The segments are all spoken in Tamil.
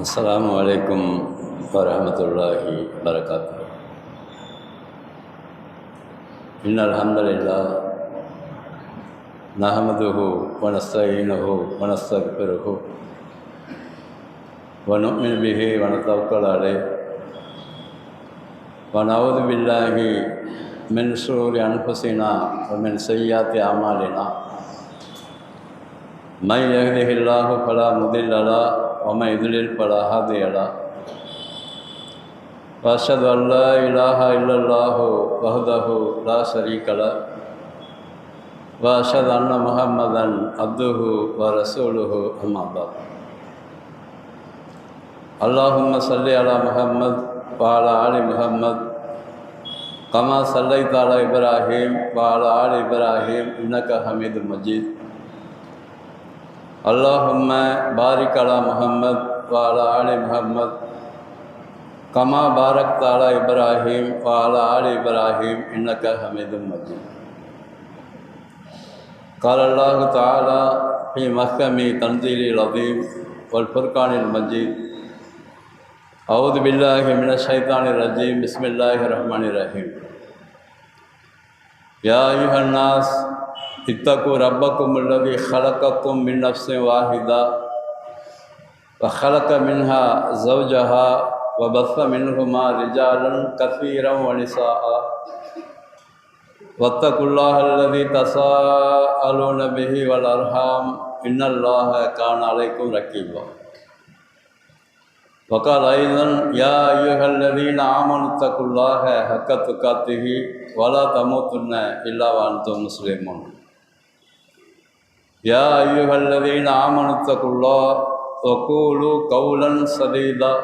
السلام عليكم ورحمة الله وبركاته إن الحمد لله نحمده ونستعينه ونستغفره ونؤمن به ونتوكل عليه ونعوذ بالله من شرور أنفسنا ومن سيئات أعمالنا من يهده الله فلا مضل له ومن يضلل فلا هادي له واشهد ان لا اله الا الله وحده لا شريك له واشهد ان محمدا عبده ورسوله اما بعد اللهم صل على محمد وعلى ال محمد كما صليت على ابراهيم وعلى ال ابراهيم انك حميد مجيد اللهم بارك على محمد وعلى آل محمد كما باركت على إبراهيم وعلى آل إبراهيم إنك حميد مجيد قال الله تعالى في محكم تنزيل العظيم والفرقان المجيد أعوذ بالله من الشيطان الرجيم بسم الله الرحمن الرحيم يا أيها الناس اتقوا ربكم الذي خلقكم من نفس واحدة وخلق منها زوجها وبث منهما رجالا كثيرا ونساء واتقوا الله الذي تساءلون به والأرحام إن الله كان عليكم رقيبا وقال أيضا يا أيها الذين آمنوا اتقوا الله حق تقاته ولا تموتن إلا وأنتم مسلمون يا أيها الذين آمنوا اتقوا الله وقولوا قولا سديدا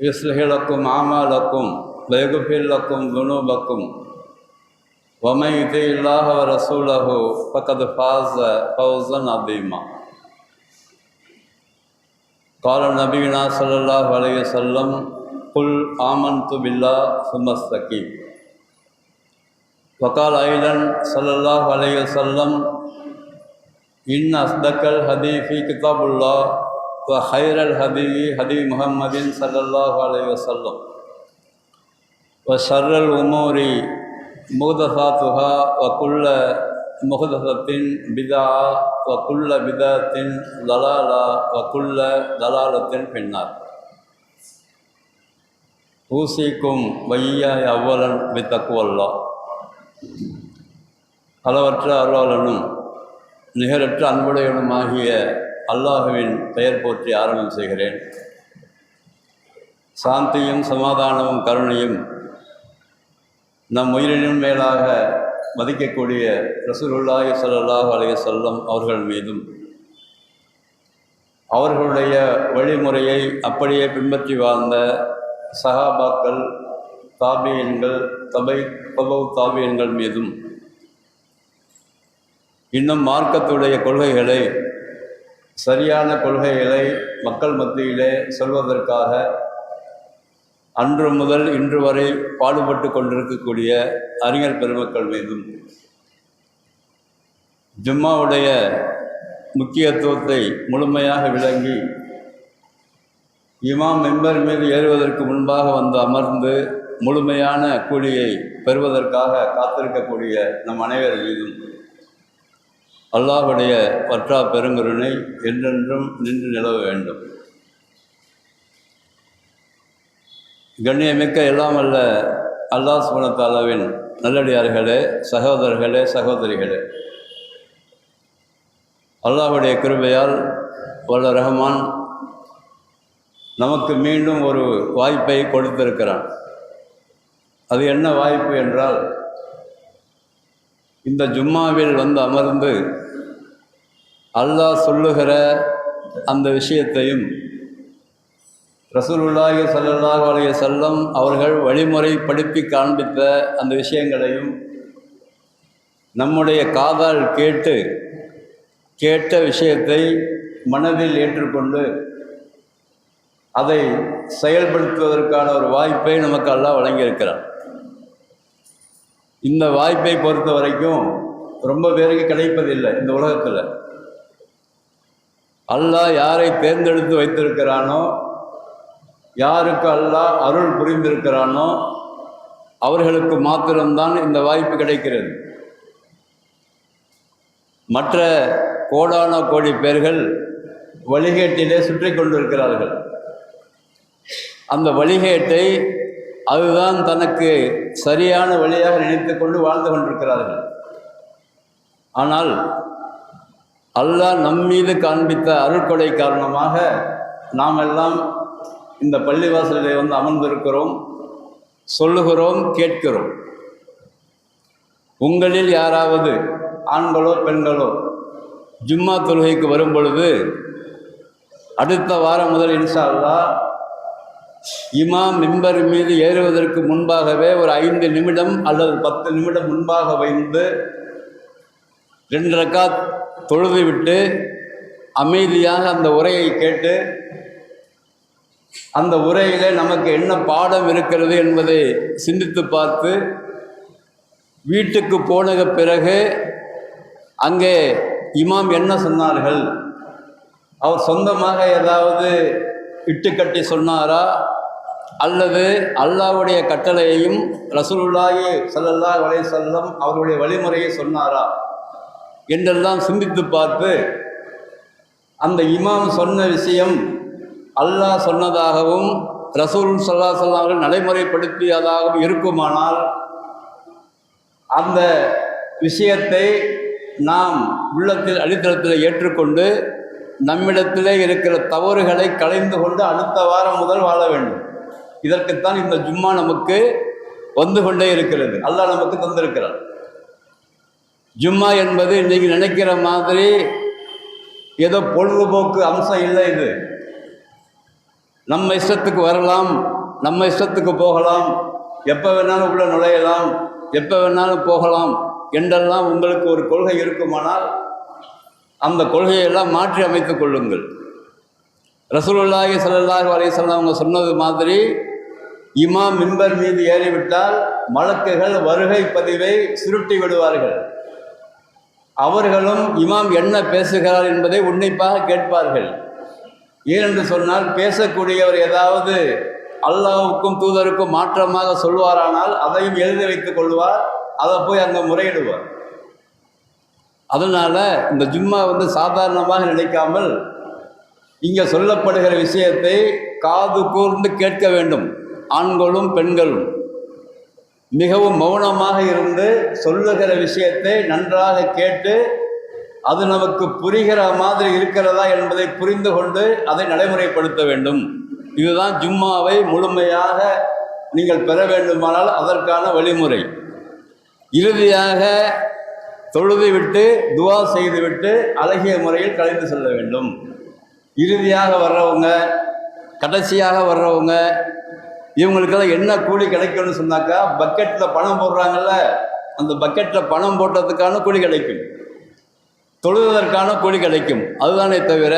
يصلح لكم أعمالكم ويغفر لكم ذنوبكم ومن يطع الله ورسوله فقد فاز فوزا عظيما قال نبينا صلى الله عليه وسلم قل آمنت بالله ثم استقيم وقال أيضا صلى الله عليه وسلم إن أصدق الحديث كتاب الله وخير الهدي هدي محمد صلى الله عليه وسلم وشر الأمور محدثاتها وكل محدثة بدعة وكل بدعة ضلالة وكل ضلالة في النار أوصيكم وإياي أولا بتقوى الله அளவற்ற அருளாளனும் நிகரற்ற அன்புடையவனுமாகிய அல்லாஹுவின் பெயர் போற்றி ஆரம்பம் செய்கிறேன். சாந்தியும் சமாதானமும் கருணையும் நம் உயிரினும் மேலாக மதிக்கக்கூடிய ரசூலுல்லாஹி ஸல்லல்லாஹு அலைய சொல்லம் அவர்கள் மீதும் அவர்களுடைய வழிமுறையை அப்படியே பின்பற்றி வாழ்ந்த சஹாபாக்கள் தாபியன்கள் தபை தபவு தாபியன்கள் மீதும் இன்னும் மார்க்கத்துடைய கொள்கைகளை சரியான கொள்கைகளை மக்கள் மத்தியிலே சொல்வதற்காக அன்று முதல் இன்று வரை பாடுபட்டு கொண்டிருக்கக்கூடிய அறிஞர் பெருமக்கள் மீதும் ஜும்மாவுடைய முக்கியத்துவத்தை முழுமையாக விளங்கி இமாம் மெம்பர் மீது ஏறுவதற்கு முன்பாக வந்து அமர்ந்து முழுமையான கூலியை பெறுவதற்காக காத்திருக்கக்கூடிய நம் அனைவர் மீதும் அல்லாஹுடைய பற்றா பெருங்கருணை என்றென்றும் நின்று நிலவ வேண்டும். கண்ணியமிக்க எல்லாம் அல்ல அல்லாஹ் சுபனத்தாலாவின் நல்லடியார்களே சகோதரர்களே சகோதரிகளே. அல்லாஹுடைய கிருபையால் வல்ல ரஹ்மான் நமக்கு மீண்டும் ஒரு வாய்ப்பை கொடுத்திருக்கிறான். அது என்ன வாய்ப்பு என்றால் இந்த ஜும்மாவில் வந்து அமர்ந்து அல்லாஹ் சொல்லுகிற அந்த விஷயத்தையும் ரசூலுல்லாஹி சல்லாஹ் அலைய செல்லம் அவர்கள் வழிமுறை படிப்பி காண்பித்த அந்த விஷயங்களையும் நம்முடைய காதால் கேட்டு கேட்ட விஷயத்தை மனதில் ஏற்றுக்கொண்டு அதை செயல்படுத்துவதற்கான ஒரு வாய்ப்பை நமக்கு அல்லாஹ் வழங்கியிருக்கிறார் இந்த வாய்ப்பை பொறுத்த வரைக்கும் ரொம்ப பேருக்கு கிடைப்பதில்லை இந்த உலகத்தில். அல்லாஹ் யாரை தேர்ந்தெடுத்து வைத்திருக்கிறானோ யாருக்கு அல்லாஹ் அருள் புரிந்திருக்கிறானோ அவர்களுக்கு மாத்திரம்தான் இந்த வாய்ப்பு கிடைக்கிறது. மற்ற கோடான கோடி பேர்கள் வழிகேட்டிலே சுற்றி கொண்டிருக்கிறார்கள். அந்த வழிகேட்டை அதுதான் தனக்கு சரியான வழியாக நினைத்து கொண்டு வாழ்ந்து கொண்டிருக்கிறார்கள். ஆனால் அல்லாஹ் நம்மீது காண்பித்த அருட்கொடை காரணமாக நாம் எல்லாம் இந்த பள்ளிவாசலிலே வந்து அமர்ந்திருக்கிறோம் சொல்லுகிறோம் கேட்கிறோம். உங்களில் யாராவது ஆண்களோ பெண்களோ ஜும்மா தொழுகைக்கு வரும் பொழுது அடுத்த வாரம் முதல் இன்ஷா அல்லாஹ் இமாம் மிம்பர் மீது ஏறுவதற்கு முன்பாகவே ஒரு ஐந்து நிமிடம் அல்லது பத்து நிமிடம் முன்பாக வைந்து ரெண்டு ரக்கா தொழுது விட்டு அமைதியாக அந்த உரையை கேட்டு அந்த உரையிலே நமக்கு என்ன பாடம் இருக்கிறது என்பதை சிந்தித்து பார்த்து வீட்டுக்கு போன பிறகு அங்கே இமாம் என்ன சொன்னார்கள்? அவர் சொந்தமாக ஏதாவது இட்டுக்கட்டி சொன்னாரா? அல்லது அல்லாஹ்வுடைய கட்டளையையும் ரசூலுல்லாஹி சல்லல்லா வலை செல்லம் அவருடைய வழிமுறையை சொன்னாரா? என்றெல்லாம் சிந்தித்து பார்த்து அந்த இமாம் சொன்ன விஷயம் அல்லாஹ் சொன்னதாகவும் ரசூல் சல்லா சொல்லாமல் நடைமுறைப்படுத்தியதாகவும் இருக்குமானால் அந்த விஷயத்தை நாம் உள்ளத்தில் அடித்தளத்தில் ஏற்றுக்கொண்டு நம்மிடத்திலே இருக்கிற தவறுகளை களைந்து கொண்டு அடுத்த வாரம் முதல் வாழ வேண்டும். இதற்குத்தான் இந்த ஜும்மா நமக்கு வந்து கொண்டே இருக்கிறது. அல்லாஹ் நமக்கு தந்திருக்கிறார் ஜும்மா என்பது இன்றைக்கு நினைக்கிற மாதிரி ஏதோ பொழுதுபோக்கு அம்சம் இல்லை இது. நம்ம இஷ்டத்துக்கு வரலாம் நம்ம இஷ்டத்துக்கு போகலாம் எப்போ வேணாலும் உள்ள நுழையலாம் எப்போ வேணாலும் போகலாம் என்றெல்லாம் உங்களுக்கு ஒரு கொள்கை இருக்குமானால் அந்த கொள்கையெல்லாம் மாற்றி அமைத்துக் கொள்ளுங்கள். ரசூலுல்லாஹி சல்லாஹ் அலையம் அவங்க சொன்னது மாதிரி இமாம் மின்பர் மீது ஏறிவிட்டால் மலக்குகள் வருகை பதிவை சுருட்டி விடுவார்கள். அவர்களும் இமாம் என்ன பேசுகிறார் என்பதை உன்னிப்பாக கேட்பார்கள். ஏனென்று சொன்னால் பேசக்கூடியவர் ஏதாவது அல்லாவுக்கும் தூதருக்கும் மாற்றமாக சொல்வாரானால் அதையும் எழுதி வைத்துக் கொள்வார் அதை போய் அங்கே முறையிடுவார். அதனால் இந்த ஜும்மா வந்து சாதாரணமாக நினைக்காமல் இங்கே சொல்லப்படுகிற விஷயத்தை காது கூர்ந்து கேட்க வேண்டும். ஆண்களும் பெண்களும். மிகவும் மௌனமாக இருந்து சொல்லுகிற விஷயத்தை நன்றாக கேட்டு அது நமக்கு புரிகிற மாதிரி இருக்கிறதா என்பதை புரிந்து கொண்டு அதை நடைமுறைப்படுத்த வேண்டும். இதுதான் ஜும்மாவை முழுமையாக நீங்கள் பெற வேண்டுமானால் அதற்கான வழிமுறை. இறுதியாக தொழுது விட்டு துவா செய்துவிட்டு அழகிய முறையில் கலைந்து செல்ல வேண்டும். இறுதியாக வர்றவங்க கடைசியாக வர்றவங்க இவங்களுக்கெல்லாம் என்ன கூலி கிடைக்கும்னு சொன்னாக்கா பக்கெட்டில் பணம் போடுறாங்கல்ல அந்த பக்கெட்டில் பணம் போட்டதுக்கான கூலி கிடைக்கும். தொழுவதற்கான கூலி கிடைக்கும். அதுதானே தவிர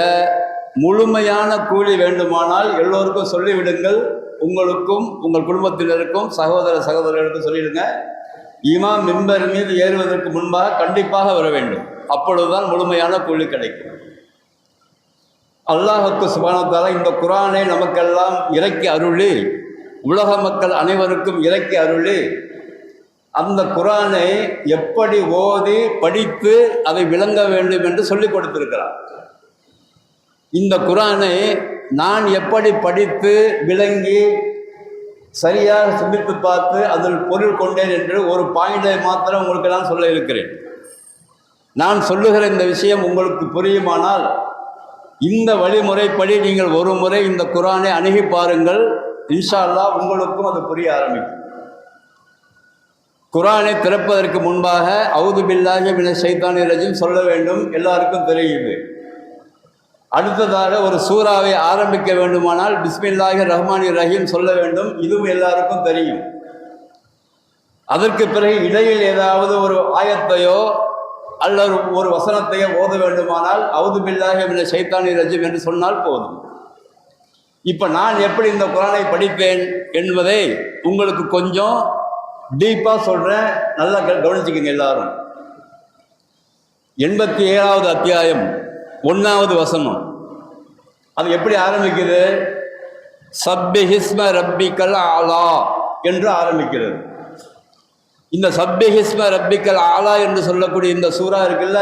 முழுமையான கூலி வேண்டுமானால் எல்லோருக்கும் சொல்லிவிடுங்கள். உங்களுக்கும் உங்கள் குடும்பத்தினருக்கும் சகோதர சகோதரர்களுக்கும் சொல்லிவிடுங்க இமாம் மின்பர் மீது ஏறுவதற்கு முன்பாக கண்டிப்பாக வர வேண்டும். அப்பொழுதுதான் முழுமையான கூலி கிடைக்கும். அல்லாஹுக்கு சுபானத்தால இந்த குரானை நமக்கெல்லாம் இறக்கி அருளி உலக மக்கள் அனைவருக்கும் இறக்கி அருளி அந்த குரானை எப்படி ஓதி படித்து அதை விளங்க வேண்டும் என்று சொல்லிக் கொடுத்திருக்கிறார். இந்த குரானை நான் எப்படி படித்து விளங்கி சரியாக சிந்தித்து பார்த்து அதில் பொருள் கொண்டேன் என்று ஒரு பாயிண்டை மாத்திரம் உங்களுக்கு நான் சொல்ல இருக்கிறேன். நான் சொல்லுகிற இந்த விஷயம் உங்களுக்கு புரியுமானால் இந்த வழிமுறைப்படி நீங்கள் ஒரு முறை இந்த குரானை அணுகி பாருங்கள் இன்ஷா அல்லாஹ் உங்களுக்கும் அது புரிய ஆரம்பிக்கும். குரானை திறப்பதற்கு முன்பாக அவுது பில்லாஹி மின சைத்தானி ரஜிம் சொல்ல வேண்டும் எல்லாருக்கும் தெரியுது. அடுத்ததாக ஒரு சூறாவை ஆரம்பிக்க வேண்டுமானால் பிஸ்மில்லாஹி ரஹ்மானி ரஹீம் சொல்ல வேண்டும். இதுவும் எல்லாருக்கும் தெரியும். அதற்கு பிறகு இடையில் ஏதாவது ஒரு ஆயத்தையோ அல்லது ஒரு வசனத்தையோ ஓத வேண்டுமானால் அவுது பில்லாஹி மின சைத்தானி ரஜிம் என்று சொன்னால் போதும். இப்போ நான் எப்படி இந்த குரானை படிப்பேன் என்பதை உங்களுக்கு கொஞ்சம் டீப்பாக சொல்கிறேன் நல்லா க- எல்லாரும். எண்பத்தி ஏழாவது அத்தியாயம். ஒன்றாவது வசனம். அது எப்படி ஆரம்பிக்குது? சப்பிஹிஸ்ம ரப்பிக்கல் ஆலா என்று ஆரம்பிக்கிறது. இந்த சப்பிஹிஸ்ம ரப்பிக்கல் ஆலா என்று சொல்லக்கூடிய இந்த சூறா இருக்குல்ல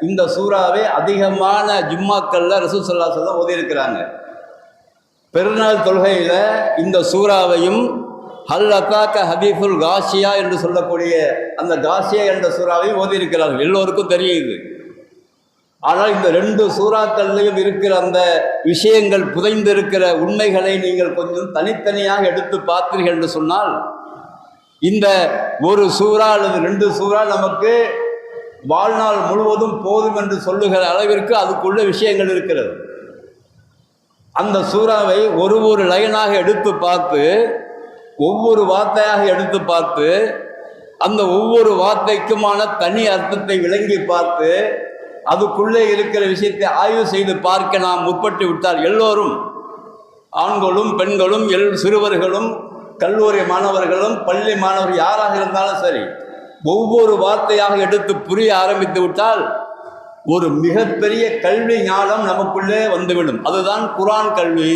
இந்த சூறாவே அதிகமான ஜும்மாக்கள்ல ரசூல் சொல்லா சொல்ல ஓதியிருக்கிறாங்க. பெருநாள் தொழுகையில் இந்த சூறாவையும் ஹல் அத்தாக்க ஹபீஃபுல் காஷியா என்று சொல்லக்கூடிய அந்த காஷியா என்ற சூறாவையும் ஓதியிருக்கிறார்கள். எல்லோருக்கும் தெரியுது ஆனால் இந்த ரெண்டு சூறாக்கள்லையும் இருக்கிற அந்த விஷயங்கள் புதைந்திருக்கிற உண்மைகளை நீங்கள் கொஞ்சம் தனித்தனியாக எடுத்து பார்த்தீர்கள் என்று சொன்னால் இந்த ஒரு சூறா அல்லது ரெண்டு சூறா நமக்கு வாழ்நாள் முழுவதும் போதும் என்று சொல்லுகிற அளவிற்கு அதுக்குள்ள விஷயங்கள் இருக்கிறது. அந்த சூறாவை ஒரு ஒரு லைனாக எடுத்து பார்த்து ஒவ்வொரு வார்த்தையாக எடுத்து பார்த்து அந்த ஒவ்வொரு வார்த்தைக்குமான தனி அர்த்தத்தை விளங்கி பார்த்து அதுக்குள்ளே இருக்கிற விஷயத்தை ஆய்வு செய்து பார்க்க நாம் முற்பட்டு விட்டால் எல்லோரும் ஆண்களும் பெண்களும் எல் சிறுவர்களும் கல்லூரி மாணவர்களும் பள்ளி மாணவர் யாராக இருந்தாலும் சரி ஒவ்வொரு வார்த்தையாக எடுத்து புரிய ஆரம்பித்து விட்டால் ஒரு மிகப்பெரிய கல்வி ஞானம் நமக்குள்ளே வந்துவிடும். அதுதான் குரான் கல்வி.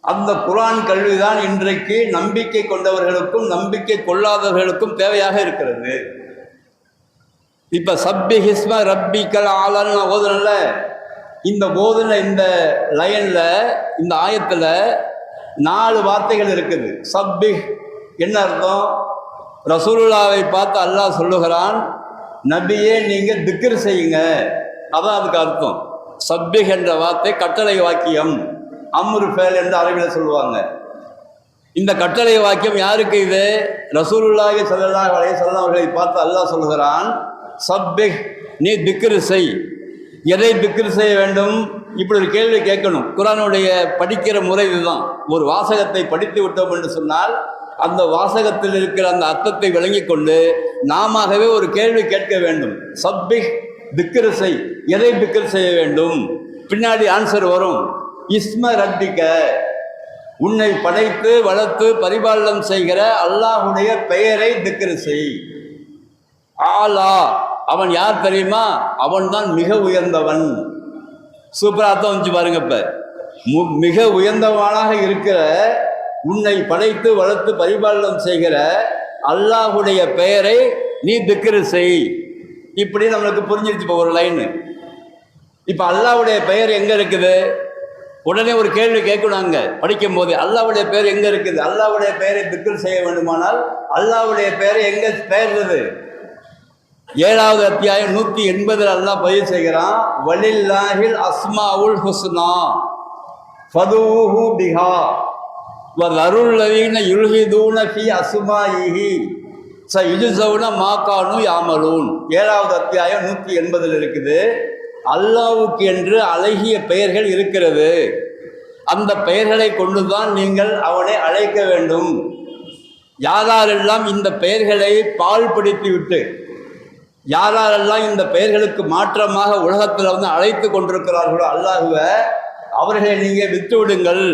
அந்த குரான் கல்வி தான் இன்றைக்கு நம்பிக்கை கொண்டவர்களுக்கும் நம்பிக்கை கொள்ளாதவர்களுக்கும் தேவையாக இருக்கிறது. இப்ப சப்பி ஹிஸ்ம ரப்பிக்கல் ஆலன்னு ஓதுனல இந்த ஓதுன இந்த லைன்ல இந்த ஆயத்துல நாலு வார்த்தைகள் இருக்குது. சப்பி என்ன அர்த்தம்? ரசூலுல்லாவை பார்த்து அல்லாஹ் சொல்லுகிறான் நபியே நீங்க திக்ர் செய்யுங்க. அதான் அதுக்கு அர்த்தம். சப்பிக் என்ற வார்த்தை கட்டளை வாக்கியம். அம்ரு ஃபேல் என்று அரபியில் சொல்லுவாங்க. இந்த கட்டளை வாக்கியம் யாருக்கு இது? ரசூலுல்லாஹி சொல்லலாம் அலைஹி வஸல்லம் அவர்களை பார்த்து அல்லாஹ் சொல்லுகிறான் சப்பிஹ் நீ திக்ரு செய். எதை திக்ரு செய்ய வேண்டும்? இப்படி ஒரு கேள்வி கேட்கணும். குரானுடைய படிக்கிற முறை இதுதான். ஒரு வாசகத்தை படித்து விட்டோம் என்று சொன்னால் அந்த வாசகத்தில் இருக்கிற அந்த அர்த்தத்தை விளங்கிக் கொண்டு நாமவே ஒரு கேள்வி கேட்க வேண்டும். சப்பிஹ் திக்ரு செய். எதை திக்ரு செய்ய வேண்டும்? பின்னாடி ஆன்சர் வரும். இஸ்ம ரத்திக்க உன்னை படைத்து வளர்த்து பரிபாலனம் செய்கிற அல்லாஹுடைய பெயரை திக்ரு செய். ஆலா. அவன் யார் தெரியுமா? அவன் தான் மிக உயர்ந்தவன். சூப்பராக அர்த்தம் வந்துச்சு பாருங்க இப்ப. மு- மிக உயர்ந்தவனாக இருக்கிற உன்னை படைத்து வளர்த்து பரிபாலனம் செய்கிற அல்லாஹுடைய பெயரை நீ திக்கரு செய். இப்படி நம்மளுக்கு புரிஞ்சிருச்சு இப்போ ஒரு லைனு இப்போ அல்லாவுடைய பெயர் எங்கே இருக்குது? உடனே ஒரு கேள்வி கேட்கணும் அங்கே. படிக்கும் போது அல்லாவுடைய பெயர் எங்கே இருக்குது? அல்லாவுடைய பெயரை திக்கல் செய்ய வேண்டுமானால் அல்லாஹ்வுடைய பெயரை எங்கே பெயர்றது ஏழாவது அத்தியாயம் நூற்றி எண்பதில் எல்லாம் பதிவு செய்கிறான் வலில்லாஹில் அஸ்மாவுல் ஹுஸ்னா ஃபதூஹு பிஹா வதருள்ளவீன யுல்ஹிதூன ஃபி அஸ்மாயிஹி ச இஜுசவுன மாக்கானு யாமலூன் ஏழாவது அத்தியாயம் நூற்றி எண்பதில் இருக்குது அல்லாவுக்கு என்று அழகிய பெயர்கள் இருக்கிறது. அந்த பெயர்களை கொண்டுதான் நீங்கள் அவனை அழைக்க வேண்டும். யாரெல்லாம் இந்த பெயர்களை பாழ்படுத்தி விட்டு யாரெல்லாம் இந்த பெயர்களுக்கு மாற்றமாக உலகத்தில் வந்து அழைத்து கொண்டிருக்கிறார்களோ அல்லாஹுவ அவர்களை நீங்கள் விட்டு விடுங்கள்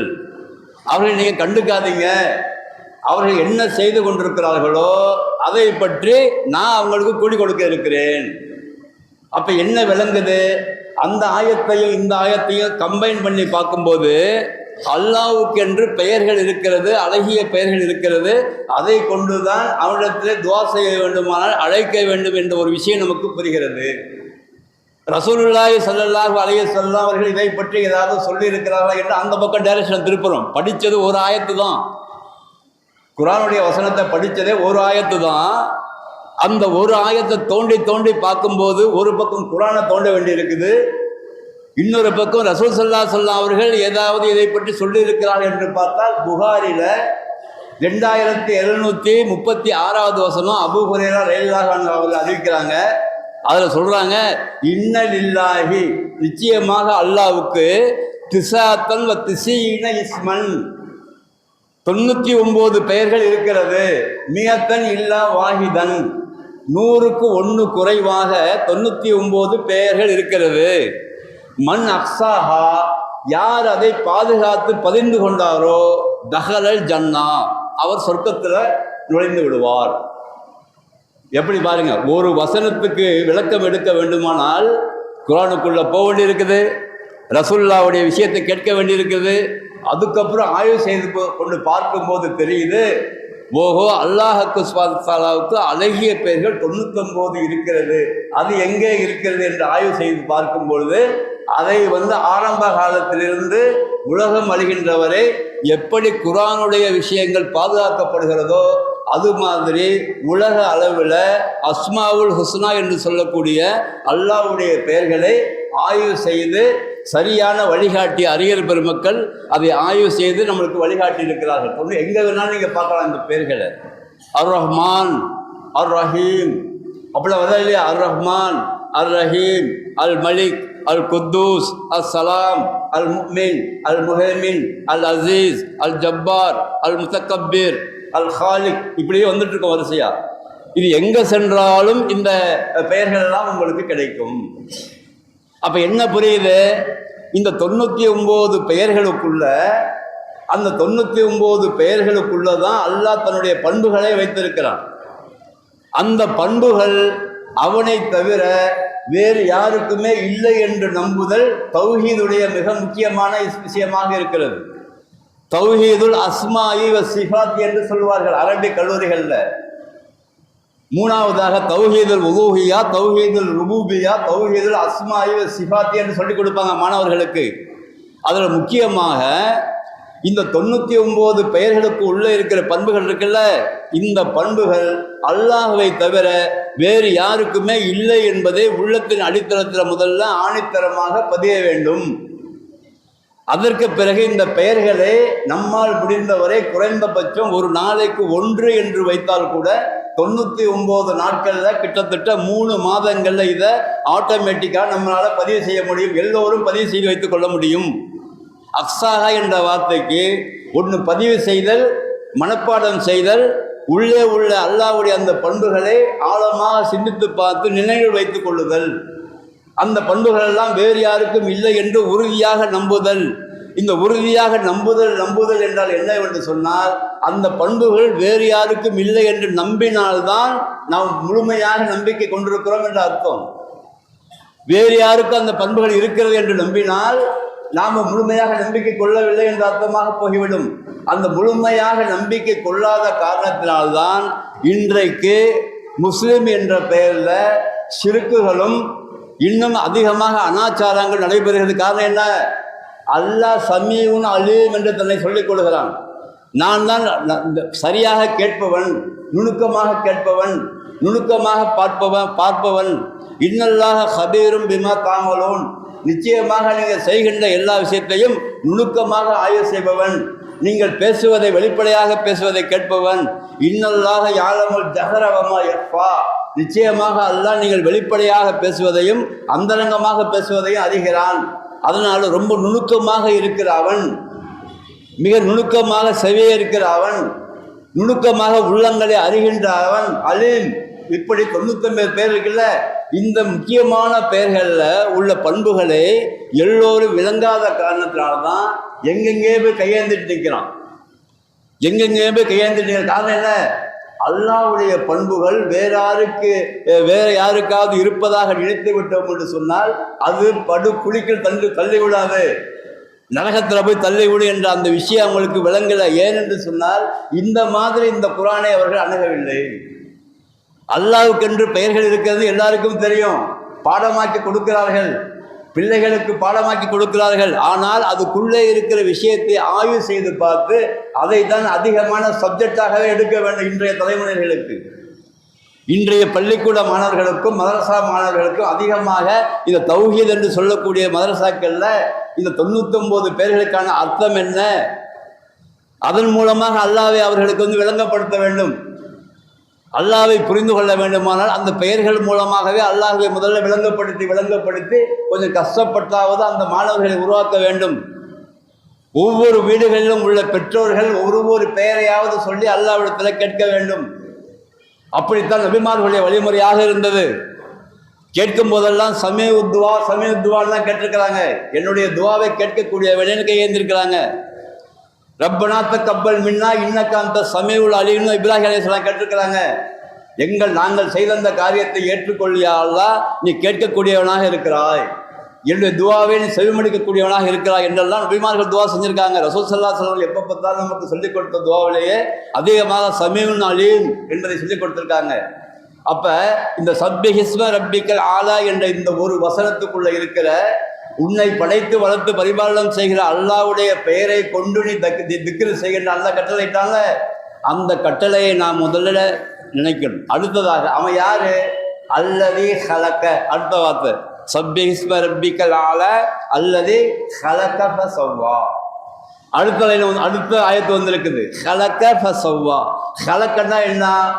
அவர்களை நீங்கள் கண்டுக்காதீங்க. அவர்கள் என்ன செய்து கொண்டிருக்கிறார்களோ அதை பற்றி நான் அவங்களுக்கு கூலி கொடுக்க இருக்கிறேன். அப்போ என்ன விளங்குது? அந்த ஆயத்தையும் இந்த ஆயத்தையும் கம்பைன் பண்ணி பார்க்கும்போது அல்லாவுக்கென்று பெயர்கள் இருக்கிறது அழகிய பெயர்கள் இருக்கிறது. அதை கொண்டுதான் அவனிடத்தில் துவா செய்ய வேண்டுமானால் அழைக்க வேண்டும் என்ற ஒரு விஷயம் நமக்கு புரிகிறது. ரசூலுல்லாஹி ஸல்லல்லாஹு அலைய சொல்லா அவர்கள் இதை பற்றி ஏதாவது சொல்லியிருக்கிறார்களா என்று அந்த பக்கம் டைரக்ஷன் திருப்புறோம். படித்தது ஒரு ஆயத்து தான். குரானுடைய வசனத்தை படித்ததே ஒரு ஆயத்து தான். அந்த ஒரு ஆயத்தை தோண்டி தோண்டி பார்க்கும்போது ஒரு பக்கம் குரானை தோண்ட வேண்டியிருக்குது இன்னொரு பக்கம் ரசூல் சல்லா சொல்லா அவர்கள் ஏதாவது இதை பற்றி சொல்லியிருக்கிறார்கள் என்று பார்த்தால் புகாரில் ரெண்டாயிரத்தி எழுநூற்றி முப்பத்தி ஆறாவது வசனம் அபு ஹுரேரா ரயிலாக அவர்கள் அறிவிக்கிறாங்க. அதில் சொல்கிறாங்க இன்னலில்லாஹி நிச்சயமாக அல்லாவுக்கு திசாத்தன் வ திசீன இஸ்மன். தொண்ணூற்றி ஒம்பது பெயர்கள் இருக்கிறது. மியத்தன் இல்லா வாஹிதன். நூறுக்கு ஒன்று குறைவாக தொண்ணூற்றி ஒம்பது பெயர்கள் இருக்கிறது. மண் அக்ஸாஹா யார் அதை பாதுகாத்து பதிந்து கொண்டாரோ தஹலல் ஜன்னா அவர் சொர்க்கத்தில் நுழைந்து விடுவார். எப்படி பாருங்க ஒரு வசனத்துக்கு விளக்கம் எடுக்க வேண்டுமானால் குரானுக்குள்ள போக வேண்டி இருக்குது ரசுல்லாவுடைய விஷயத்தை கேட்க வேண்டியிருக்குது அதுக்கப்புறம் ஆய்வு செய்து கொண்டு பார்க்கும்போது தெரியுது ஓஹோ அல்லாஹக்கு சுவாத்தாலாவுக்கு அழகிய பெயர்கள் தொண்ணூத்தொன்பது இருக்கிறது அது எங்கே இருக்கிறது என்று ஆய்வு செய்து பார்க்கும் பொழுது அதை வந்து ஆரம்ப காலத்திலிருந்து உலகம் அழிகின்றவரை எப்படி குரானுடைய விஷயங்கள் பாதுகாக்கப்படுகிறதோ அது மாதிரி உலக அளவில் அஸ்மாவுல் ஹுஸ்னா என்று சொல்லக்கூடிய அல்லாவுடைய பெயர்களை ஆய்வு செய்து சரியான வழிகாட்டி அறிஞர் பெருமக்கள் அதை ஆய்வு செய்து நம்மளுக்கு வழிகாட்டி இருக்கிறார்கள் ஒன்று எங்கே வேணாலும் நீங்கள் பார்க்கலாம் இந்த பெயர்களை. அர் ரஹ்மான் அர் ரஹீம் அப்படிலாம் வரல இல்லையா? அர் ரஹ்மான் அர் ரஹீம் அல் மலிக். அல் குத்தூஸ் அல் சலாம் அல் முமின் அல் முஹேமின் அல் அசீஸ் அல் ஜப்பார் அல் முத்தக்கபீர் அல் ஹாலிக் இப்படியே வந்துட்டு இருக்கோம் வரிசையா. இது எங்கே சென்றாலும் இந்த பெயர்கள் எல்லாம் உங்களுக்கு கிடைக்கும். அப்ப என்ன புரியுது? இந்த தொண்ணூத்தி ஒன்பது பெயர்களுக்குள்ள அந்த தொண்ணூத்தி ஒன்பது பெயர்களுக்குள்ள தான் அல்லாஹ் தன்னுடைய பண்புகளை வைத்திருக்கிறான். அந்த பண்புகள் அவனை தவிர வேறு யாருக்குமே இல்லை என்று நம்புதல் தௌஹீதுடைய மிக முக்கியமான விஷயமாக இருக்கிறது. தௌஹீதுல் அஸ்மாயி வ சிஃபாத் என்று சொல்வார்கள் அரபிக் கல்லூரிகளில். மூணாவதாக தௌஹீதுல் உலூஹியா தௌஹீதுல் ருபூபியா தௌஹீதுல் அஸ்மாயி வ சிஃபாத்தி என்று சொல்லிக் கொடுப்பாங்க மாணவர்களுக்கு. அதில் முக்கியமாக இந்த தொண்ணூற்றி ஒம்பது பெயர்களுக்கு உள்ளே இருக்கிற பண்புகள் இருக்குல்ல? இந்த பண்புகள் அல்லாஹுவை தவிர வேறு யாருக்குமே இல்லை என்பதை உள்ளத்தின் அடித்தளத்தில் முதல்ல ஆணித்தரமாக பதிய வேண்டும். அதற்கு பிறகு இந்த பெயர்களை நம்மால் முடிந்தவரை குறைந்தபட்சம் ஒரு நாளைக்கு ஒன்று என்று வைத்தால் கூட தொண்ணூற்றி ஒம்பது நாட்களில் கிட்டத்தட்ட மூணு மாதங்களில் இதை ஆட்டோமேட்டிக்காக நம்மளால் பதிவு செய்ய முடியும். எல்லோரும் பதிவு செய்து வைத்துக் கொள்ள முடியும். அக்ஸாகா என்ற வார்த்தைக்கு ஒன்று பதிவு செய்தல் மனப்பாடம் செய்தல் உள்ளே உள்ள அல்லாஹ்வுடைய அந்த பண்புகளை ஆழமாக சிந்தித்து பார்த்து நினைவில் வைத்துக் கொள்ளுதல். அந்த பண்புகள் எல்லாம் வேறு யாருக்கும் இல்லை என்று உறுதியாக நம்புதல். இந்த உறுதியாக நம்புதல் நம்புதல் என்றால் என்ன என்று சொன்னால் அந்த பண்புகள் வேறு யாருக்கும் இல்லை என்று நம்பினால்தான் நாம் முழுமையாக நம்பிக்கை கொண்டிருக்கிறோம் என்ற அர்த்தம். வேறு யாருக்கும் அந்த பண்புகள் இருக்கிறது என்று நம்பினால் நாம் முழுமையாக நம்பிக்கை கொள்ளவில்லை என்று அர்த்தமாக போய்விடும் அந்த முழுமையாக நம்பிக்கை கொள்ளாத காரணத்தினால்தான் இன்றைக்கு முஸ்லிம் என்ற பெயரில் சிறுக்குகளும் இன்னும் அதிகமாக அனாச்சாரங்கள் நடைபெறுகிறது. காரணம் என்ன? அல்லாஹ் சமீவுன் அலீம் என்று தன்னை சொல்லிக் கொள்கிறான். நான் தான் இந்த சரியாக கேட்பவன் நுணுக்கமாக கேட்பவன் நுணுக்கமாக பார்ப்பவன் பார்ப்பவன். இன்னல்லாக ஹபீரும் பிமா தாமலோன் நிச்சயமாக நீங்கள் செய்கின்ற எல்லா விஷயத்தையும் நுணுக்கமாக ஆய்வு செய்பவன். நீங்கள் பேசுவதை வெளிப்படையாக பேசுவதை கேட்பவன். இன்னல்லாக யாழமுல் ஜஹரவமா எஃபா நிச்சயமாக அல்லாஹ் நீங்கள் வெளிப்படையாக பேசுவதையும் அந்தரங்கமாக பேசுவதையும் அறிகிறான். அதனால் ரொம்ப நுணுக்கமாக இருக்கிற அவன். மிக நுணுக்கமாக செவிய இருக்கிற அவன். நுணுக்கமாக உள்ளங்களை அறிகின்ற அவன். அலீம். இப்படி தொண்ணூத்தொன்பது பேர் இருக்குல்ல இந்த முக்கியமான பெயர்களில் உள்ள பண்புகளை எல்லோரும் விளங்காத காரணத்தினால தான் எங்கெங்கே போய் கையேந்திட்டு நிற்கிறான். எங்கெங்கே போய் கையேந்திட்டு நிற்கிற காரணம் என்ன? அல்லாவுடைய பண்புகள் வேற யாருக்கு வேற யாருக்காவது இருப்பதாக நினைத்து விட்டோம் என்று சொன்னால் அது படு குளிக்கில் தள்ளி தள்ளி விடாது நரகத்தில் போய் தள்ளி விடு என்ற அந்த விஷயம் அவங்களுக்கு விளங்கலை. ஏனென்று சொன்னால் இந்த மாதிரி இந்த குரானை அவர்கள் அணுகவில்லை. அல்லாவுக்கென்று பெயர்கள் இருக்கிறது எல்லாருக்கும் தெரியும். பாடமாக்கி கொடுக்கிறார்கள். பிள்ளைகளுக்கு பாடமாக்கி கொடுக்கிறார்கள். ஆனால் அதுக்குள்ளே இருக்கிற விஷயத்தை ஆய்வு செய்து பார்த்து அதை தான் அதிகமான சப்ஜெக்டாகவே எடுக்க வேண்டும் இன்றைய தலைமுறைகளுக்கு. இன்றைய பள்ளிக்கூட மாணவர்களுக்கும் மதரசா மாணவர்களுக்கும் அதிகமாக இந்த தௌஹீத் என்று சொல்லக்கூடிய மதரசாக்களில் இந்த தொண்ணூத்தொம்பது பேர்களுக்கான அர்த்தம் என்ன? அதன் மூலமாக அல்லாவை அவர்களுக்கு வந்து விளங்கப்படுத்த வேண்டும். அல்லாவை புரிந்து கொள்ள வேண்டுமானால் அந்த பெயர்கள் மூலமாகவே அல்லாஹை முதல்ல விளங்கப்படுத்தி விளங்கப்படுத்தி கொஞ்சம் கஷ்டப்பட்டாவது அந்த மாணவர்களை உருவாக்க வேண்டும். ஒவ்வொரு வீடுகளிலும் உள்ள பெற்றோர்கள் ஒரு ஒரு பெயரையாவது சொல்லி அல்லாவிடத்தில் கேட்க வேண்டும். அப்படித்தான் நபிமார்களுடைய வழிமுறையாக இருந்தது. கேட்கும் போதெல்லாம் சமய உத்வா சமய உத்வான்னு தான் கேட்டிருக்கிறாங்க. என்னுடைய துவாவை கேட்கக்கூடிய வெளியனுக்கு ஏந்திருக்கிறாங்க. ரப்பனாத்த கப்பல் மின்னா இன்னக்காந்த சமயவுல் அலின்னு இப்ராஹிம் அலிஸ்லாம் கேட்டிருக்கிறாங்க. எங்கள் நாங்கள் செய்த அந்த காரியத்தை ஏற்றுக்கொள்ளியாலா நீ கேட்கக்கூடியவனாக இருக்கிறாய். என்னுடைய துவாவை நீ செவிமடிக்கக்கூடியவனாக இருக்கிறாய் என்றெல்லாம் நபிமார்கள் துவா செஞ்சிருக்காங்க. ரசூல் சல்லா சொல்லம் எப்போ பார்த்தாலும் நமக்கு சொல்லிக் கொடுத்த துவாவிலேயே அதிகமாக சமீன் அழியும் என்பதை சொல்லிக் கொடுத்துருக்காங்க. அப்போ இந்த சப்பி ஹிஸ்ம ரப்பிக்கல் ஆலா என்ற இந்த ஒரு வசனத்துக்குள்ளே இருக்கிற உன்னை படைத்து வளர்த்து பரிபாலனம் செய்கிற அல்லாவுடைய பெயரை கொண்டு நீ தக்கு தி- திக்ரு செய்கின்ற அல்ல கட்டளையிட்டாங்க அந்த கட்டளையை நான் முதல்ல நினைக்கணும். அடுத்ததாக அவன் யாரு? அல்லதி ஹலக்க அடுத்த வார்த்தை. சப்பி ஹிஸ்ம ரப்பிக்கல் ஆலா அல்லதி ஹலக்க ஃபசவ்வா. அடுத்த அடுத்த ஆயத்து வந்திருக்குது. ஹலக்க ஃபசவ்வா. ஹலக்கன்னா என்ன?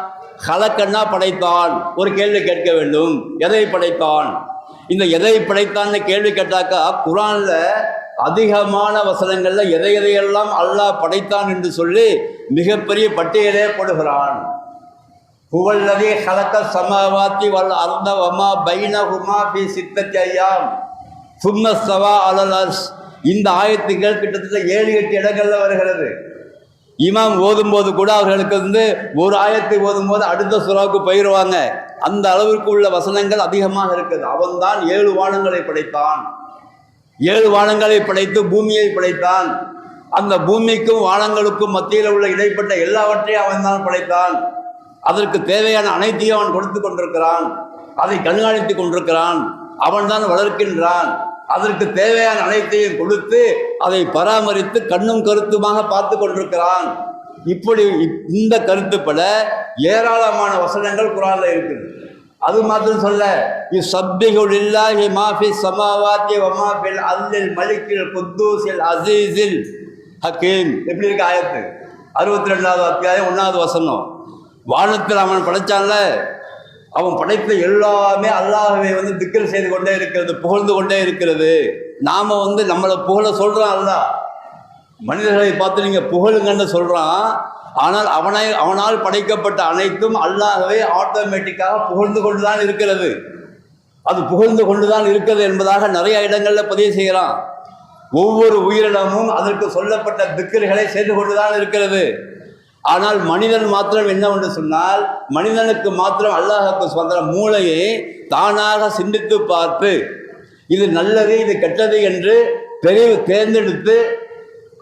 ஹலக்கன்னா படைத்தான். ஒரு கேள்வி கேட்க வேண்டும். எதை படைத்தான்? இந்த எதை படைத்தான்னு கேள்வி கேட்டாக்கா குரான்ல அதிகமான வசனங்கள்ல எதை எதையெல்லாம் அல்லாஹ் படைத்தான் என்று சொல்லி மிகப்பெரிய பட்டியலே போடுகிறான். புகழ்நதி ஹலக்க சமவாத்தி வல் அர்ந்தவமா வமா பைனஹுமா ஃபி சித்தத்தி ஐயாம். சும்ம இந்த ஆயத்துக்கள் கிட்டத்தட்ட ஏழு எட்டு இடங்கள்ல வருகிறது. இமாம் ஓதும்போது கூட அவர்களுக்கு வந்து ஒரு ஆயத்தை ஓதும்போது அடுத்த சுறாவுக்கு போயிடுவாங்க அந்த அளவிற்கு உள்ள வசனங்கள் அதிகமாக இருக்குது. அவன்தான் ஏழு வானங்களை படைத்தான். ஏழு வானங்களை படைத்து பூமியை படைத்தான். அந்த பூமிக்கும் வானங்களுக்கும் மத்தியில் உள்ள இடைப்பட்ட எல்லாவற்றையும் அவன்தான் படைத்தான். அதற்கு தேவையான அனைத்தையும் அவன் கொடுத்து கொண்டிருக்கிறான். அதை கண்காணித்து கொண்டிருக்கிறான். அவன்தான் வளர்க்கின்றான். அதற்கு தேவையான அனைத்தையும் கொடுத்து அதை பராமரித்து கண்ணும் கருத்துமாக பார்த்து கொண்டிருக்கிறான். இப்படி இப்- இந்த கருத்துப்பட ஏராளமான வசனங்கள் குரானில் இருக்குது. அது மாத்திரம் சொல்ல இசப்பிகுல் இல்லாஹி மாஃபி சமாவாத்தி வமாஃபில் அல்லில் மலிக்கில் குத்தூசில் அசீஸில் ஹக்கீம். எப்படி இருக்கு ஆயத்து? அறுபத்தி ரெண்டாவது அத்தியாயம் ஒன்றாவது வசனம். வானத்தில் அவன் படைச்சான்ல அவன் படைத்த எல்லாமே அல்லாஹ்வை வந்து திக்கல் செய்து கொண்டே இருக்கிறது புகழ்ந்து கொண்டே இருக்கிறது. நாம் வந்து நம்மளை புகழ சொல்கிறோம் அல்லாஹ். மனிதர்களை பார்த்து நீங்கள் புகழுங்கன்னு சொல்கிறான் ஆனால் அவனை அவனால் படைக்கப்பட்ட அனைத்தும் அல்லாகவே ஆட்டோமேட்டிக்காக புகழ்ந்து கொண்டு தான் இருக்கிறது. அது புகழ்ந்து கொண்டு தான் இருக்கிறது என்பதாக நிறைய இடங்களில் பதிவு செய்கிறான் ஒவ்வொரு உயிரினமும் அதற்கு சொல்லப்பட்ட திக்கர்களை செய்து கொண்டு தான் இருக்கிறது. ஆனால் மனிதன் மாத்திரம் என்னவென்று சொன்னால் மனிதனுக்கு மாத்திரம் அல்லாஹுக்கு சொந்த மூளையை தானாக சிந்தித்து பார்த்து இது நல்லது இது கெட்டது என்று தெளிவு தேர்ந்தெடுத்து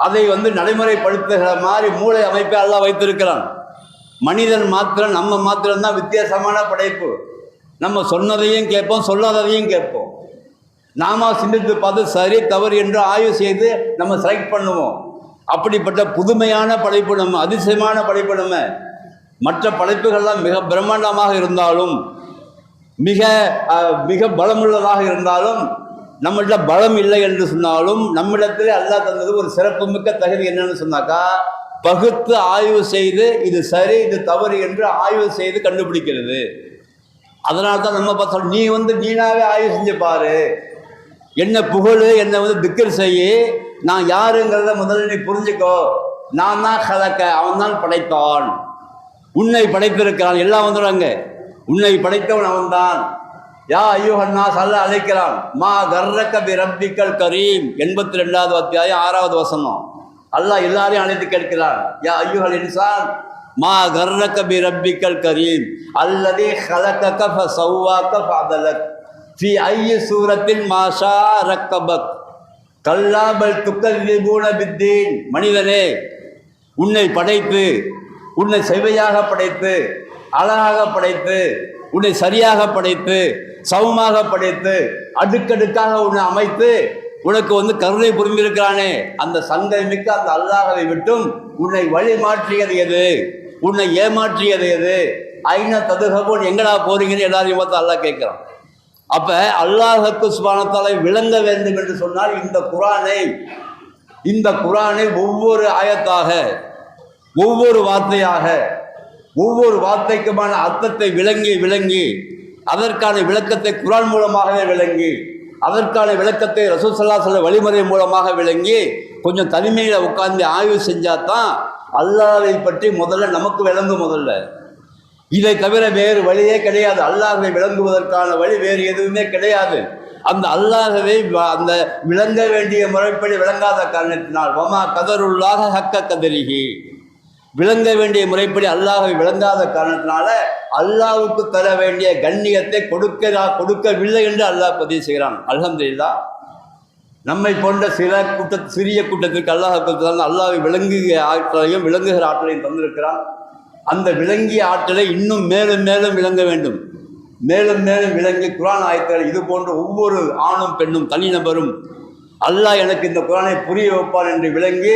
அதை வந்து நடைமுறைப்படுத்துகிற மாதிரி மூளை அமைப்பை எல்லாம் வைத்திருக்கிறான். மனிதன் மாத்திரம் நம்ம மாத்திரம்தான் வித்தியாசமான படைப்பு. நம்ம சொன்னதையும் கேட்போம் சொல்லாததையும் கேட்போம். நாம சிந்தித்து பார்த்து சரி தவறு என்று ஆய்வு செய்து நம்ம செலக்ட் பண்ணுவோம். அப்படிப்பட்ட புதுமையான படைப்பு நம்ம அதிசயமான படைப்பு நம்ம. மற்ற படைப்புகள்லாம் மிக பிரம்மாண்டமாக இருந்தாலும் மிக மிக பலமுள்ளதாக இருந்தாலும் நம்மள்ட்ட பலம் இல்லை என்று சொன்னாலும் நம்மிடத்தில் அல்லாஹ் தந்தது ஒரு சிறப்புமிக்க தகுதி என்னன்னு சொன்னாக்கா பகுத்து ஆய்வு செய்து இது சரி இது தவறு என்று ஆய்வு செய்து கண்டுபிடிக்கிறது. அதனால தான் நம்ம பார்த்தோம் நீ வந்து நீனாவே ஆய்வு செஞ்சு பாரு. என்ன புகழ் என்னை வந்து திக்கர் செய்யி. நான் யாருங்கிறத முதல்ல நீ புரிஞ்சுக்கோ. நான் தான் கலக்க அவன் தான் படைத்தான் உன்னை படைத்திருக்கிறான் எல்லாம் வந்துடுறாங்க. உன்னை படைத்தவன் அவன்தான். யா ஐயோஹன்னா சல்ல அழைக்கிறான். மா கர்ரக்க பி ரப்பிக்கல் கரீம். எண்பத்தி ரெண்டாவது அத்தியாயம் ஆறாவது வசனம். அல்லாஹ் எல்லாரையும் அழைத்து கேட்கிறான். யா ஐயோஹல் இன்சான். மா கர்ரக்க பி ரப்பிக்கல் கரீம். அல்லதி ஹலக்கக சௌவாக்க ஃபஅதலக். ஃபி ஐய சூரத்தில் மாஷா ரக்கபக். கல்லாபல் துக்கல்லிபூன பித்தீன். மனிதனே உன்னை படைத்து உன்னை செவையாக படைத்து அழகாக படைத்து உன்னை சரியாக படைத்து சமமாக படைத்து அடுக்கடுக்காக உன்னை அமைத்து உனக்கு வந்து கருணை புரிந்திருக்கிறானே. அந்த சந்தை மிக்க அந்த அல்லாஹவை விட்டும் உன்னை வழி மாற்றியது எது? உன்னை ஏமாற்றியது எது? ஐநா ததுகபோன் எங்கடா போறீங்கன்னு எல்லாரையும் பார்த்து அல்லாஹ் கேட்கிறான். அப்ப அல்லாஹக்கு சுபானத்தாலை விளங்க வேண்டும் என்று சொன்னால் இந்த குரானை இந்த குரானை ஒவ்வொரு ஆயத்தாக ஒவ்வொரு வார்த்தையாக ஒவ்வொரு வார்த்தைக்குமான அர்த்தத்தை விளங்கி விளங்கி அதற்கான விளக்கத்தை குரான் மூலமாகவே விளங்கி அதற்கான விளக்கத்தை ரசூசல்லா சொல்ல வழிமுறை மூலமாக விளங்கி கொஞ்சம் தனிமையில் உட்கார்ந்து ஆய்வு செஞ்சால் தான் பற்றி முதல்ல நமக்கு விளங்கும் முதல்ல. இதை தவிர வேறு வழியே கிடையாது. அல்லாஹை விளங்குவதற்கான வழி வேறு எதுவுமே கிடையாது. அந்த அல்லாஹவை வ- அந்த விளங்க வேண்டிய முறைப்படி விளங்காத காரணத்தினால் வமா கதருள்ளாக ஹக்க கதரிகி விளங்க வேண்டிய முறைப்படி அல்லாஹை விளங்காத காரணத்தினால அல்லாவுக்கு தர வேண்டிய கண்ணியத்தை கொடுக்க கொடுக்கவில்லை என்று அல்லாஹ் பதிவு செய்கிறான். அல்ஹம்துலில்லாஹ் நம்மை போன்ற சில கூட்ட சிறிய கூட்டத்திற்கு அல்லாஹ் தந்து அல்லாஹ் விளங்குகிற ஆற்றலையும் விளங்குகிற ஆற்றலையும் தந்திருக்கிறான். அந்த விளங்கிய ஆற்றலை இன்னும் மேலும் மேலும் விளங்க வேண்டும். மேலும் மேலும் விளங்கி குரான் ஆயத்தலை இது போன்ற ஒவ்வொரு ஆணும் பெண்ணும் தனிநபரும் அல்லாஹ் எனக்கு இந்த குரானை புரிய வைப்பான் என்று விளங்கி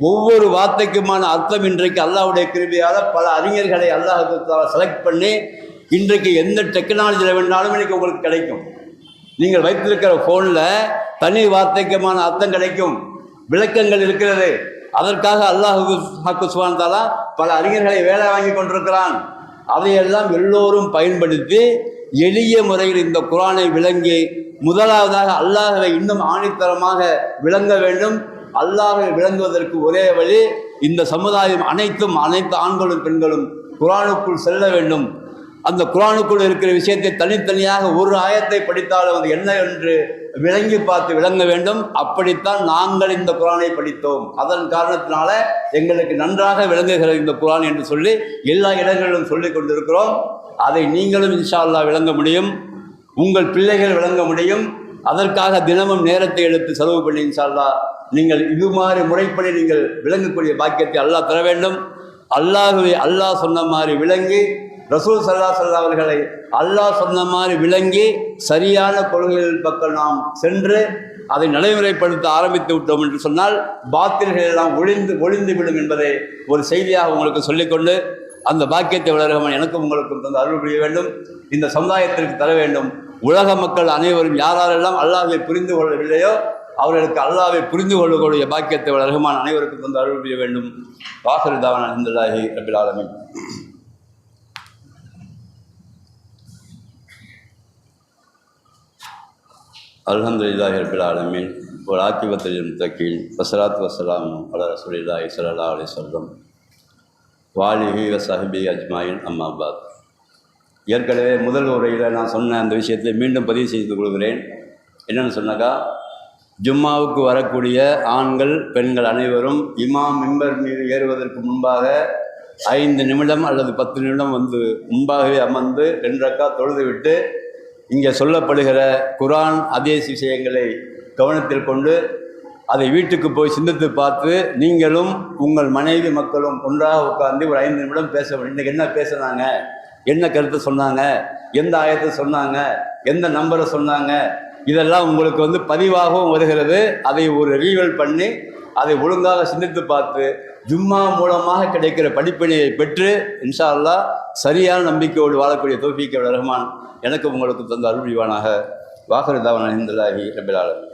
ஒவ்வொரு வார்த்தைக்குமான அர்த்தம் இன்றைக்கு அல்லாவுடைய கிருபியால் பல அறிஞர்களை அல்லாஹ் செலக்ட் பண்ணி இன்றைக்கு எந்த டெக்னாலஜியில் வேணாலும் இன்றைக்கி உங்களுக்கு கிடைக்கும். நீங்கள் வைத்திருக்கிற ஃபோனில் தனி வார்த்தைக்குமான அர்த்தம் கிடைக்கும். விளக்கங்கள் இருக்கிறது. அதற்காக அல்லாஹு ஹக்கு சுவாந்தாலா பல அறிஞர்களை வேலை வாங்கி கொண்டிருக்கிறான். அதையெல்லாம் எல்லோரும் பயன்படுத்தி எளிய முறையில் இந்த குரானை விளங்கி முதலாவதாக அல்லாஹவை இன்னும் ஆணித்தரமாக விளங்க வேண்டும். அல்லாஹை விளங்குவதற்கு ஒரே வழி இந்த சமுதாயம் அனைத்தும் அனைத்து ஆண்களும் பெண்களும் குரானுக்குள் செல்ல வேண்டும். அந்த குரானுக்குள் இருக்கிற விஷயத்தை தனித்தனியாக ஒரு ஆயத்தை படித்தாலும் அது என்ன என்று விளங்கி பார்த்து விளங்க வேண்டும். அப்படித்தான் நாங்கள் இந்த குரானை படித்தோம். அதன் காரணத்தினால எங்களுக்கு நன்றாக விளங்குகிறது இந்த குரான் என்று சொல்லி எல்லா இடங்களிலும் சொல்லிக் கொண்டிருக்கிறோம். அதை நீங்களும் இன்ஷா அல்லாஹ் விளங்க முடியும். உங்கள் பிள்ளைகள் விளங்க முடியும். அதற்காக தினமும் நேரத்தை எடுத்து செலவு பண்ணி இன்ஷா நீங்கள் இது மாதிரி முறைப்படி நீங்கள் விளங்கக்கூடிய பாக்கியத்தை அல்லாஹ் தர வேண்டும். அல்லாஹுவை அல்லாஹ் சொன்ன மாதிரி விளங்கி ரசூல் சல்லா சல்லா அவர்களை அல்லாஹ் சொன்ன மாதிரி விளங்கி சரியான கொள்கைகள் பக்கம் நாம் சென்று அதை நடைமுறைப்படுத்த ஆரம்பித்து விட்டோம் என்று சொன்னால் பாத்தில்கள் எல்லாம் ஒளிந்து ஒளிந்து விடும் என்பதை ஒரு செய்தியாக உங்களுக்கு சொல்லிக்கொண்டு அந்த பாக்கியத்தை வளரகமன் எனக்கும் உங்களுக்கும் தந்து அருள் புரிய வேண்டும். இந்த சமுதாயத்திற்கு தர வேண்டும். உலக மக்கள் அனைவரும் யாரெல்லாம் அல்லாஹை புரிந்து கொள்ளவில்லையோ அவர்களுக்கு அல்லாவை புரிந்து கொள்ளக்கூடிய பாக்கியத்தை ரஹ்மான் அனைவருக்கும் வந்து அருள் புரிய வேண்டும். வாசல் தாவன் அஹமதுல்லாஹி ரபில் ஆலமின். அல்ஹம்துலில்லாஹி ரபில் ஆலமீன். ஒரு ஆக்கிபத்தில் முத்தக்கீன் வசலாத் வசலாம் அல ரசூலில்லாஹி ஸல்லல்லாஹு அலைஹி வஸல்லம். வாலிஹி வ சஹபி அஜ்மாயின் அம்மாபாத் ஏற்கனவே முதல் உரையில் நான் சொன்ன அந்த விஷயத்தை மீண்டும் பதிவு செய்து கொள்கிறேன். என்னென்னு சொன்னாக்கா ஜும்மாவுக்கு வரக்கூடிய ஆண்கள் பெண்கள் அனைவரும் இமாம் மிம்பர் மீது ஏறுவதற்கு முன்பாக ஐந்து நிமிடம் அல்லது பத்து நிமிடம் வந்து முன்பாகவே அமர்ந்து ரெண்டக்கா தொழுதுவிட்டு இங்கே சொல்லப்படுகிற குரான் அதேஸ் விஷயங்களை கவனத்தில் கொண்டு அதை வீட்டுக்கு போய் சிந்தித்து பார்த்து நீங்களும் உங்கள் மனைவி மக்களும் ஒன்றாக உட்கார்ந்து ஒரு ஐந்து நிமிடம் பேச வேண்டும். இன்றைக்கி என்ன பேசுனாங்க? என்ன கருத்தை சொன்னாங்க? எந்த ஆயத்தை சொன்னாங்க? எந்த நம்பரை சொன்னாங்க? இதெல்லாம் உங்களுக்கு வந்து பதிவாகவும் வருகிறது. அதை ஒரு ரீவல் பண்ணி அதை ஒழுங்காக சிந்தித்து பார்த்து ஜும்மா மூலமாக கிடைக்கிற படிப்பினையை பெற்று இன்ஷா அல்லாஹ் சரியான நம்பிக்கையோடு வாழக்கூடிய தோஃபிக்க ரஹ்மான் எனக்கு உங்களுக்கு தந்த அருள்வானாக வாகரதாவன் அஹிந்தலாகி அஹிந்துல்லாஹி